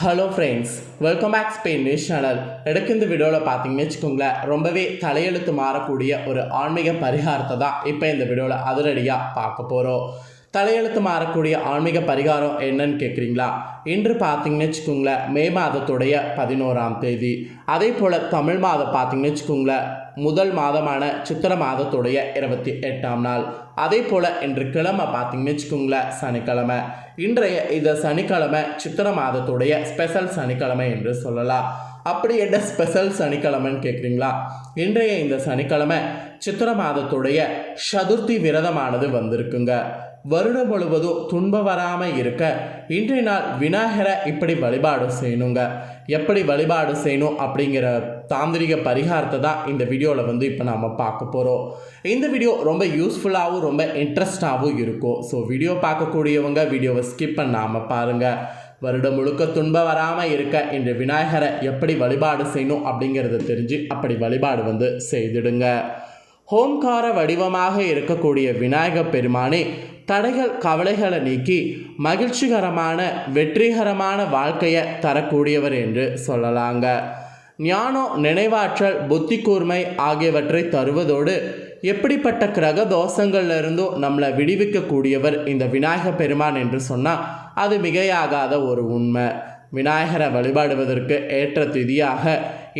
Hello friends welcome back Spain news channel எடுக்க இந்த வீடியோவில் பார்த்தீங்கன்னு வச்சுக்கோங்களேன் ரொம்பவே தலையெழுத்து மாறக்கூடிய ஒரு ஆன்மீக பரிகாரத்தை தான் இப்போ இந்த வீடியோவில் அதிரடியாக பார்க்க போகிறோம் தலையெழுத்து மாறக்கூடிய ஆன்மீக பரிகாரம் என்னன்னு கேட்குறீங்களா இன்று பார்த்தீங்கன்னு வச்சுக்கோங்களேன் மே மாதத்துடைய பதினோராம் தேதி. அதே போல் தமிழ் மாதம் பார்த்தீங்கன்னு வச்சுக்கோங்களேன் முதல் மாதமான சித்திர மாதத்துடைய இருபத்தி எட்டாம் நாள். அதே போல் இன்று கிழமை பார்த்தீங்கன்னு வச்சுக்கோங்களேன் சனிக்கிழமை. இன்றைய இந்த சனிக்கிழமை சித்திர மாதத்துடைய ஸ்பெஷல் சனிக்கிழமை என்று சொல்லலாம். அப்படி என்ன ஸ்பெஷல் சனிக்கிழமைன்னு கேட்குறீங்களா இன்றைய இந்த சனிக்கிழமை சித்திர மாதத்துடைய சதுர்த்தி விரதமானது வந்திருக்குங்க. வருடம் முழுவதும் துன்பம் வராமல் இருக்க இன்றைய நாள் விநாயகரை இப்படி வழிபாடு செய்யணுங்க. எப்படி வழிபாடு செய்யணும் அப்படிங்கிற தாந்திரிக பரிகாரத்தை தான் இந்த வீடியோவில் வந்து இப்போ நாம் பார்க்க போகிறோம் இந்த வீடியோ ரொம்ப யூஸ்ஃபுல்லாகவும் ரொம்ப இன்ட்ரெஸ்டாகவும் இருக்கும். ஸோ வீடியோ பார்க்கக்கூடியவங்க வீடியோவை ஸ்கிப் பண்ணாமல் பாருங்கள் வருடம் முழுக்க துன்பம் வராமல் இருக்க இன்று விநாயகரை எப்படி வழிபாடு செய்யணும் அப்படிங்கிறத தெரிஞ்சு அப்படி வழிபாடு வந்து செய்திடுங்க. ஹோம்கார வடிவமாக இருக்கக்கூடிய விநாயகப் பெருமானே தடைகள் கவலைகளை நீக்கி மகிழ்ச்சிகரமான வெற்றிகரமான வாழ்க்கையை தரக்கூடியவர் என்று சொல்லலாங்க. ஞானம் நினைவாற்றல் புத்தி கூர்மை ஆகியவற்றை தருவதோடு எப்படிப்பட்ட கிரக தோஷங்கள்ல இருந்தும் நம்மளை விடுவிக்கக்கூடியவர் இந்த விநாயக பெருமான் என்று சொன்னால் அது மிகையாகாத ஒரு உண்மை. விநாயகரை வழிபாடுவதற்கு ஏற்ற திதியாக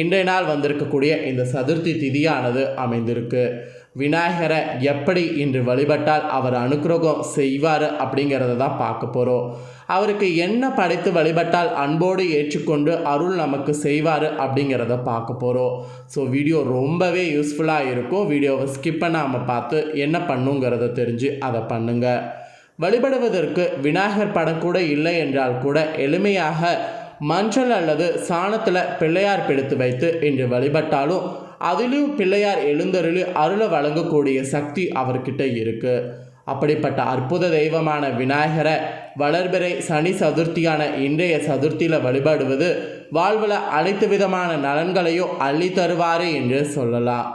இன்றைய நாள் வந்திருக்கக்கூடிய இந்த சதுர்த்தி திதியானது அமைந்திருக்கு. விநாயகரை எப்படி இன்று வழிபட்டால் அவர் அனுக்கிரகம் செய்வார் அப்படிங்கிறத தான் பார்க்க போகிறோம் அவருக்கு என்ன படைத்து வழிபட்டால் அன்போடு ஏற்றுக்கொண்டு அருள் நமக்கு செய்வார் அப்படிங்கிறத பார்க்க போகிறோம் ஸோ வீடியோ ரொம்பவே யூஸ்ஃபுல்லாக இருக்கும். வீடியோவை ஸ்கிப் பண்ணாமல் பார்த்து என்ன பண்ணுங்கிறத தெரிஞ்சு அதை பண்ணுங்கள் வழிபடுவதற்கு விநாயகர் படம் கூட இல்லை என்றால் கூட எளிமையாக மஞ்சள் அல்லது சாணத்தில் பிள்ளையார் பிடித்து வைத்து இன்று வழிபட்டாலும் அதிலும் பிள்ளையார் எழுந்தருளி அருளை வழங்கக்கூடிய சக்தி அவர்கிட்ட இருக்கு. அப்படிப்பட்ட அற்புத தெய்வமான விநாயகரை வளர்பிறை சனி சதுர்த்தியான இன்றைய சதுர்த்தியில் வழிபடுவது வாழ்வில் அனைத்து விதமான நலன்களையும் அள்ளி தருவார் என்று சொல்லலாம்.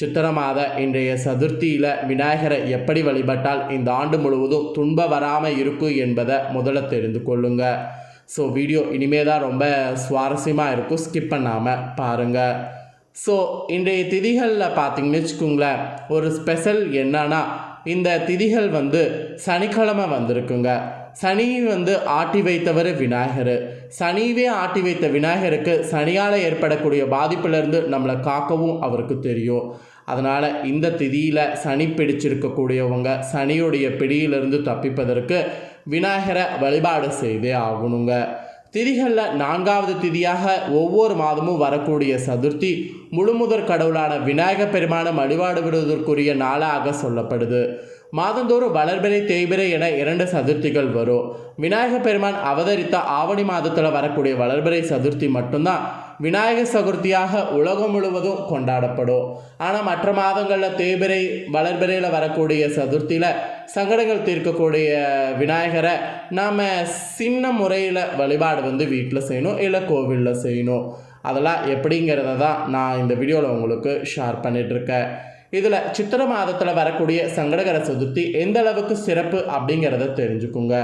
சித்திர மாத இன்றைய சதுர்த்தியில் விநாயகரை எப்படி வழிபட்டால் இந்த ஆண்டு முழுவதும் துன்பம் வராமல் இருக்கும் என்பதை முதல்ல தெரிந்து கொள்ளுங்க. ஸோ வீடியோ இனிமே தான் ரொம்ப சுவாரஸ்யமாக இருக்கும். ஸ்கிப் பண்ணாமல் பாருங்கள் ஸோ இன்றைய திதிகளில் பார்த்தீங்கன்னு வச்சுக்கோங்களேன் ஒரு ஸ்பெஷல் என்னன்னா இந்த திதிகள் வந்து சனிக்கிழமை வந்திருக்குங்க. சனி வந்து ஆட்டி வைத்தவர் விநாயகர். சனியவே ஆட்டி வைத்த விநாயகருக்கு சனியால் ஏற்படக்கூடிய பாதிப்பிலிருந்து நம்மளை காக்கவும் அவருக்கு தெரியும். அதனால் இந்த திதியில் சனி பிடிச்சிருக்கக்கூடியவங்க சனியுடைய பிடியிலிருந்து தப்பிப்பதற்கு விநாயகரை வழிபாடு செய்தே ஆகணுங்க. திதிகளில் நான்காவது திதியாக ஒவ்வொரு மாதமும் வரக்கூடிய சதுர்த்தி முழுமுதற் கடவுளான விநாயக பெருமானை வழிபாடு விடுவதற்குரிய நாளாக சொல்லப்படுது. மாதந்தோறும் வளர்பிறை தேய்பிறை என இரண்டு சதுர்த்திகள் வரும். விநாயக பெருமான் அவதரித்த ஆவணி மாதத்தில் வரக்கூடிய வளர்பிறை சதுர்த்தி மட்டும்தான் விநாயக சதுர்த்தியாக உலகம் முழுவதும் கொண்டாடப்படும். ஆனால் மற்ற மாதங்களில் தேய்பிறை வளர்பிறையில் வரக்கூடிய சதுர்த்தியில் சங்கடங்கள் தீர்க்கக்கூடிய விநாயகரை நாம் சின்ன முறையில் வழிபாடு வந்து வீட்டில் செய்யணும் இல்லை கோவிலில் செய்யணும். அதெல்லாம் எப்படிங்கிறத தான் நான் இந்த வீடியோவில் உங்களுக்கு ஷேர் பண்ணிகிட்ருக்கேன் இதில் சித்திர மாதத்தில் வரக்கூடிய சங்கடகர சதுர்த்தி எந்த அளவுக்கு சிறப்பு அப்படிங்கிறத தெரிஞ்சுக்குங்க.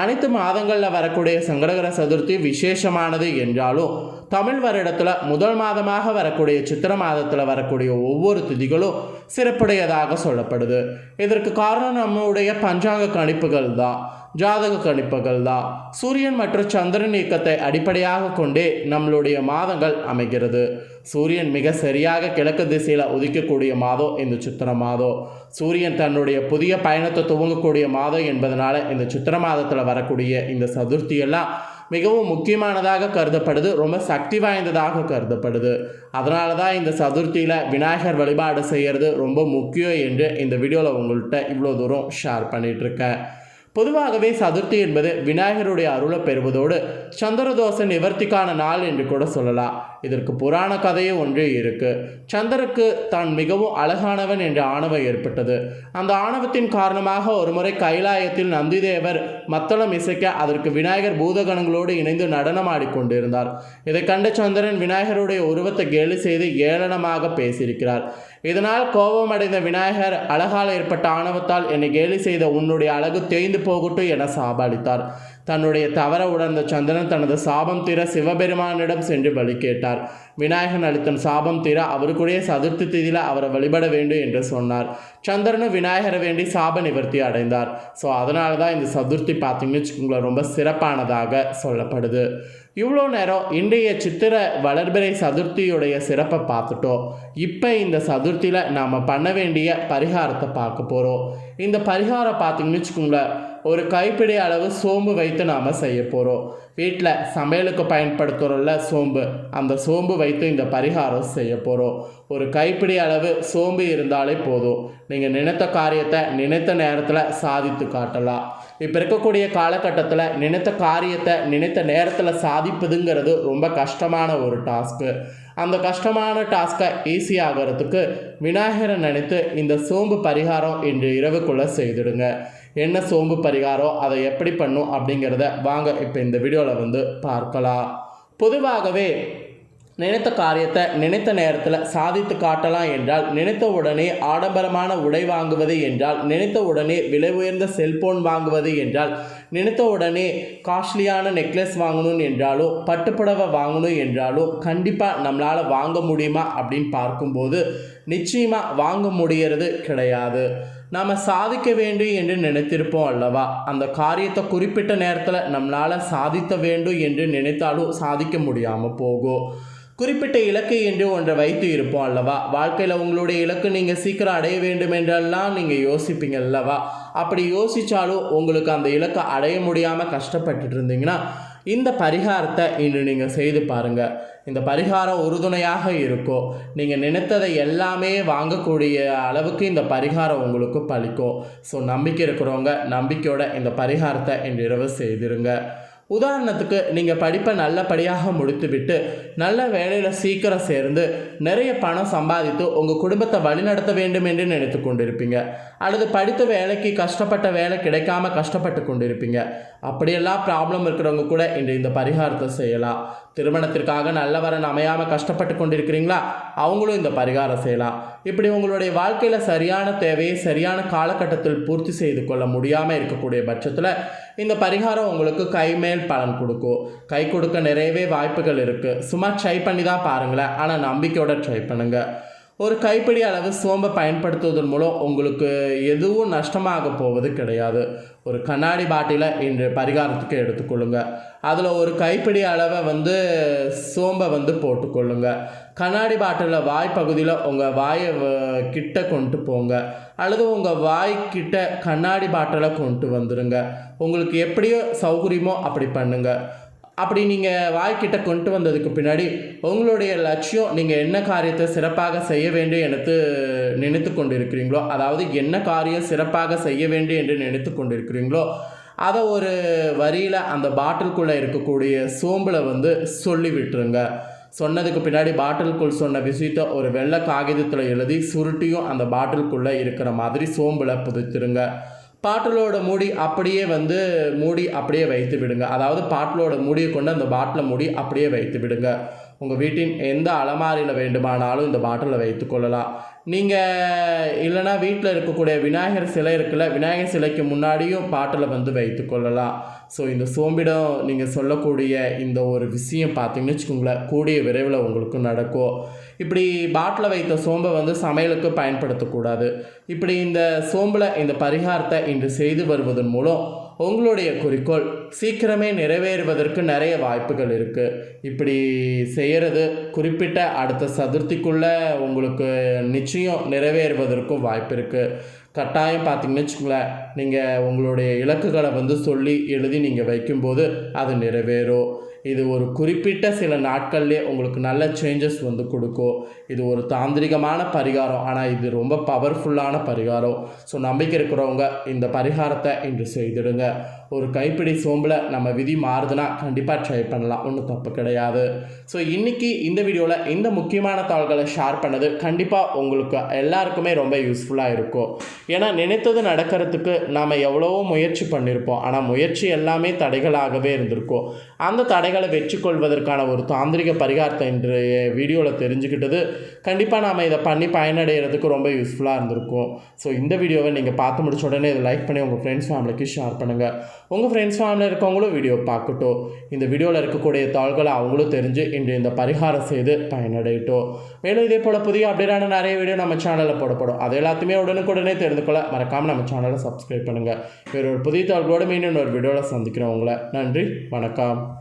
அனைத்து மாதங்களில் வரக்கூடிய சங்கடகர சதுர்த்தி விசேஷமானது என்றாலும் தமிழ் வருடத்தில் முதல் மாதமாக வரக்கூடிய சித்திர மாதத்தில் வரக்கூடிய ஒவ்வொரு திதிகளும் சிறப்புடையதாக சொல்லப்படுது. இதற்கு காரணம் நம்முடைய பஞ்சாங்க கணிப்புகள் தான். ஜாதக கணிப்புகள் தான் சூரியன் மற்றும் சந்திரன் இயக்கத்தை அடிப்படையாக கொண்டே நம்மளுடைய மாதங்கள் அமைகிறது. சூரியன் மிக சரியாக கிழக்கு திசையில் உதிக்கக்கூடிய மாதம் இந்த சித்திர மாதம். சூரியன் தன்னுடைய புதிய பயணத்தை துவங்கக்கூடிய மாதம் என்பதனால இந்த சித்திர மாதத்தில் வரக்கூடிய இந்த சதுர்த்தியெல்லாம் மிகவும் முக்கியமானதாக கருதப்படுது ரொம்ப சக்தி வாய்ந்ததாக கருதப்படுது. அதனால தான் இந்த சதுர்த்தியில் விநாயகர் வழிபாடு செய்கிறது ரொம்ப முக்கியம் என்று இந்த வீடியோவில் உங்கள்கிட்ட இவ்வளோ தூரம் ஷேர் பண்ணிகிட்ருக்கேன் பொதுவாகவே சதுர்த்தி என்பது விநாயகருடைய அருளை பெறுவதோடு சந்திரதோஷ நிவர்த்திக்கான நாள் என்று கூட சொல்லலாம். இதற்கு புராண கதையே ஒன்று இருக்கு. சந்திரக்கு தான் மிகவும் அழகானவன் என்ற ஆணவம் ஏற்பட்டது. அந்த ஆணவத்தின் காரணமாக ஒருமுறை கைலாயத்தில் நந்திதேவர் மத்தளம் இசைக்க அதற்கு விநாயகர் பூதகணங்களோடு இணைந்து நடனமாடி கொண்டிருந்தார். இதை கண்ட சந்திரன் விநாயகருடைய உருவத்தை கேலி செய்து ஏளனமாக பேசியிருக்கிறார். இதனால் கோபமடைந்த விநாயகர் அழகால் ஏற்பட்ட ஆணவத்தால் என்னை கேலி செய்த உன்னுடைய அழகு தேய்ந்து போகட்டும் என சாபளித்தார். தன்னுடைய தவற உணர்ந்த சந்திரன் தனது சாபம் தீர சிவபெருமானிடம் சென்று வழி கேட்டார். விநாயகன் அளித்த சாபம் தீர அவருக்குடைய சதுர்த்தி திதியில் அவரை வழிபட வேண்டும் என்று சொன்னார். சந்திரனும் விநாயகரை வேண்டி சாப நிவர்த்தி அடைந்தார். ஸோ அதனால தான் இந்த சதுர்த்தி பார்த்தீங்கன்னு வச்சுக்கோங்களேன் ரொம்ப சிறப்பானதாக சொல்லப்படுது. இவ்வளோ நேரம் இன்றைய சித்திர வளர்பிறை சதுர்த்தியுடைய சிறப்பை பார்த்துட்டோம். இப்போ இந்த சதுர்த்தியில் நாம் பண்ண வேண்டிய பரிகாரத்தை பார்க்க போகிறோம் இந்த பரிகாரம் பார்த்தீங்கன்னு வச்சுக்கோங்களேன் ஒரு கைப்பிடி அளவு சோம்பு வைத்து நாம் செய்ய போகிறோம் வீட்டில் சமையலுக்கு பயன்படுத்துகிறோம்ல சோம்பு. அந்த சோம்பு வைத்து இந்த பரிகாரம் செய்ய போகிறோம் ஒரு கைப்பிடி அளவு சோம்பு இருந்தாலே போதும். நீங்கள் நினைத்த காரியத்தை நினைத்த நேரத்தில் சாதித்து காட்டலாம். இப்போ இருக்கக்கூடிய காலகட்டத்தில் நினைத்த காரியத்தை நினைத்த நேரத்தில் சாதிப்பதுங்கிறது ரொம்ப கஷ்டமான ஒரு டாஸ்க்கு அந்த கஷ்டமான டாஸ்க்கை ஈஸியாகிறதுக்கு விநாயகரை நினைத்து இந்த சோம்பு பரிகாரம் இன்று இரவுக்குள்ளே செய்துடுங்க. என்ன சோம்பு பரிகாரம் அதை எப்படி பண்ணும் அப்படிங்கிறத வாங்க. இப்போ இந்த வீடியோவில் வந்து பார்க்கலாம். பொதுவாகவே நினைத்த காரியத்தை நினைத்த நேரத்தில் சாதித்து காட்டலாம் என்றால் நினைத்த உடனே ஆடம்பரமான உடை வாங்குவது என்றால் நினைத்த உடனே விலை உயர்ந்த செல்போன் வாங்குவது என்றால் நினைத்த உடனே காஸ்ட்லியான நெக்லஸ் வாங்கணும் என்றாலும் பட்டுப்புடவை வாங்கணும் என்றாலும் கண்டிப்பாக நம்மளால் வாங்க முடியுமா அப்படின்னு பார்க்கும்போது நிச்சயமாக வாங்க முடியறது கிடையாது. நாம் சாதிக்க வேண்டும் என்று நினைத்திருப்போம் அல்லவா? அந்த காரியத்தை குறிப்பிட்ட நேரத்தில் நம்மளால் சாதித்த வேண்டும் என்று நினைத்தாலும் சாதிக்க முடியாமல் போகும் குறிப்பிட்ட இலக்கு என்று ஒன்றை வைத்து இருப்போம் அல்லவா? வாழ்க்கையில் உங்களுடைய இலக்கு நீங்கள் சீக்கிரம் அடைய வேண்டும் என்றெல்லாம் நீங்கள் யோசிப்பீங்க அல்லவா? அப்படி யோசித்தாலும் உங்களுக்கு அந்த இலக்கை அடைய முடியாமல் கஷ்டப்பட்டுட்டு இருந்தீங்கன்னா இந்த பரிகாரத்தை இன்று நீங்கள் செய்து பாருங்கள் இந்த பரிகாரம் உறுதுணையாக இருக்கும் நீங்கள் நினைத்ததை எல்லாமே வாங்கக்கூடிய அளவுக்கு இந்த பரிகாரம் உங்களுக்கு பலிக்கும் ஸோ நம்பிக்கை இருக்கிறவங்க நம்பிக்கையோட இந்த பரிகாரத்தை இன்று இரவு செய்திருங்க. உதாரணத்துக்கு நீங்கள் படிப்பை நல்லபடியாக முடித்துவிட்டு நல்ல வேலையில் சீக்கிரம் சேர்ந்து நிறைய பணம் சம்பாதித்து உங்கள் குடும்பத்தை வழிநடத்த வேண்டும் என்று நினைத்து கொண்டிருப்பீங்க. அல்லது படித்த வேலைக்கு கஷ்டப்பட்ட வேலை கிடைக்காம கஷ்டப்பட்டு கொண்டிருப்பீங்க. அப்படியெல்லாம் ப்ராப்ளம் இருக்கிறவங்க கூட இன்று இந்த பரிகாரத்தை செய்யலாம். திருமணத்திற்காக நல்லவரன் அமையாமல் கஷ்டப்பட்டு கொண்டிருக்கிறீங்களா? அவங்களும் இந்த பரிகாரம் செய்யலாம். இப்படி உங்களுடைய வாழ்க்கையில் சரியான தேவையை சரியான காலகட்டத்தில் பூர்த்தி செய்து கொள்ள முடியாமல் இருக்கக்கூடிய பட்சத்தில் இந்த பரிகாரம் உங்களுக்கு கைமேல் பலன் கொடுக்கும். கை கொடுக்க நிறையவே வாய்ப்புகள் இருக்குது சும்மா ட்ரை பண்ணி தான் பாருங்களேன். ஆனால் நம்பிக்கையோட ட்ரை பண்ணுங்கள் ஒரு கைப்பிடி அளவு சோம்பை பயன்படுத்துவதன் மூலம் உங்களுக்கு எதுவும் நஷ்டமாக போவது கிடையாது. ஒரு கண்ணாடி பாட்டிலை இன்று பரிகாரத்துக்கு எடுத்துக்கொள்ளுங்க. அதில் ஒரு கைப்பிடி அளவை வந்து சோம்பை வந்து போட்டுக்கொள்ளுங்க. கண்ணாடி பாட்டிலில் வாய் பகுதியில் உங்கள் வாயை கிட்ட கொண்டு போங்க. அல்லது உங்கள் வாய்க்கிட்ட கண்ணாடி பாட்டிலை கொண்டு வந்துடுங்க உங்களுக்கு எப்படியோ சௌகரியமோ அப்படி பண்ணுங்கள் அப்படி நீங்கள் வாய்க்கிட்ட கொண்டு வந்ததுக்கு பின்னாடி உங்களுடைய லட்சியம் நீங்கள் என்ன காரியத்தை சிறப்பாக செய்ய வேண்டும் என்று நினைத்து கொண்டிருக்கிறீங்களோ அதாவது என்ன காரியம் சிறப்பாக செய்ய வேண்டும் என்று நினைத்து கொண்டிருக்கிறீங்களோ அதை ஒரு வரியில் அந்த பாட்டிலுக்குள்ளே இருக்கக்கூடிய சோம்பில் வந்து சொல்லி விட்டுருங்க சொன்னதுக்கு பின்னாடி பாட்டிலுக்குள் சொன்ன விஷயத்த ஒரு வெள்ளை காகிதத்தில் எழுதி சுருட்டியும் அந்த பாட்டிலுக்குள்ளே இருக்கிற மாதிரி சோம்பில் புதைச்சிருங்க பாட்டிலோட மூடி அப்படியே வந்து மூடி அப்படியே வைத்து விடுங்க. அதாவது பாட்டிலோட மூடியை கொண்டு அந்த பாட்டிலை மூடி அப்படியே வைத்து விடுங்க. உங்கள் வீட்டின் எந்த அலமாரியில் வேண்டுமானாலும் இந்த பாட்டிலை வைத்து கொள்ளலாம். நீங்கள் இல்லைனா வீட்டில் இருக்கக்கூடிய விநாயகர் சிலை இருக்குல்ல விநாயகர் சிலைக்கு முன்னாடியும் பாட்டில் வந்து வைத்து கொள்ளலாம். ஸோ இந்த சோம்பிடம் நீங்கள் சொல்லக்கூடிய இந்த ஒரு விஷயம் பார்த்தீங்கன்னு வச்சுக்கோங்களேன் கூடிய விரைவில் உங்களுக்கு நடக்கும். இப்படி பாட்டில் வைத்த சோம்பை வந்து சமையலுக்கு பயன்படுத்தக்கூடாது. இப்படி இந்த சோம்பில் இந்த பரிகாரத்தை இன்று செய்து வருவதன் மூலம் உங்களுடைய குறிக்கோள் சீக்கிரமே நிறைவேறுவதற்கு நிறைய வாய்ப்புகள் இருக்குது இப்படி செய்கிறது குறிப்பிட்ட அடுத்த சதுர்த்திக்குள்ளே உங்களுக்கு நிச்சயம் நிறைவேறுவதற்கும் வாய்ப்பு இருக்குது கட்டாயம் பார்த்தீங்கன்னு வச்சுக்கோங்களேன் நீங்கள் உங்களுடைய இலக்குகளை வந்து சொல்லி எழுதி நீங்கள் வைக்கும்போது அது நிறைவேறும். இது ஒரு குறிப்பிட்ட சில நாட்கள்லேயே உங்களுக்கு நல்ல சேஞ்சஸ் வந்து கொடுக்கும். இது ஒரு தாந்திரிகமான பரிகாரம் ஆனால் இது ரொம்ப பவர்ஃபுல்லான பரிகாரம். ஸோ நம்பிக்கை இருக்கிறவங்க இந்த பரிகாரத்தை இன்று செய்திடுங்க. ஒரு கைப்பிடி சோம்பில் நம்ம விதி மாறுதுன்னா கண்டிப்பாக ட்ரை பண்ணலாம். ஒன்றும் தப்பு கிடையாது. ஸோ இன்றைக்கி இந்த வீடியோவில் இந்த முக்கியமான தகவல்களை ஷேர் பண்ணது கண்டிப்பாக உங்களுக்கு எல்லாருக்குமே ரொம்ப யூஸ்ஃபுல்லாக இருக்கும். ஏன்னா நினைத்தது நடக்கிறதுக்கு நாம் எவ்வளவோ முயற்சி பண்ணியிருப்போம் ஆனால் முயற்சி எல்லாமே தடைகளாகவே இருந்திருக்கும். அந்த தடைகளை வெற்றி கொள்வதற்கான ஒரு தாந்திரிக பரிகாரத்தை இன்று வீடியோவில் தெரிஞ்சுக்கிட்டது. கண்டிப்பாக நாம் இதை பண்ணி பயனடைகிறதுக்கு ரொம்ப யூஸ்ஃபுல்லாக இருந்திருக்கும். ஸோ இந்த வீடியோவை நீங்கள் பார்த்து முடிச்ச உடனே இதை லைக் பண்ணி உங்கள் ஃப்ரெண்ட்ஸ் ஃபேமிலிக்கு ஷேர் பண்ணுங்கள் உங்கள் ஃப்ரெண்ட்ஸ் ஃபேமிலியில் இருக்கவங்களும் வீடியோ பார்க்கட்டும். இந்த வீடியோவில் இருக்கக்கூடிய தாள்களை அவங்களும் தெரிஞ்சு இன்று இந்த பரிகாரம் செய்து பயனடையட்டும். மேலும் இதே போல் புதிய அப்டேட்டான நிறைய வீடியோ நம்ம சேனலில் போடப்படும். அது எல்லாத்தையுமே உடனுக்குடனே தெரிந்து கொள்ள மறக்காமல் நம்ம சேனலை சப்ஸ்கிரைப் பண்ணுங்கள் வேறு ஒரு புதிய தாள்களோடு மீண்டும் ஒரு வீடியோவில் சந்திக்கிறோம் உங்களை. நன்றி வணக்கம்.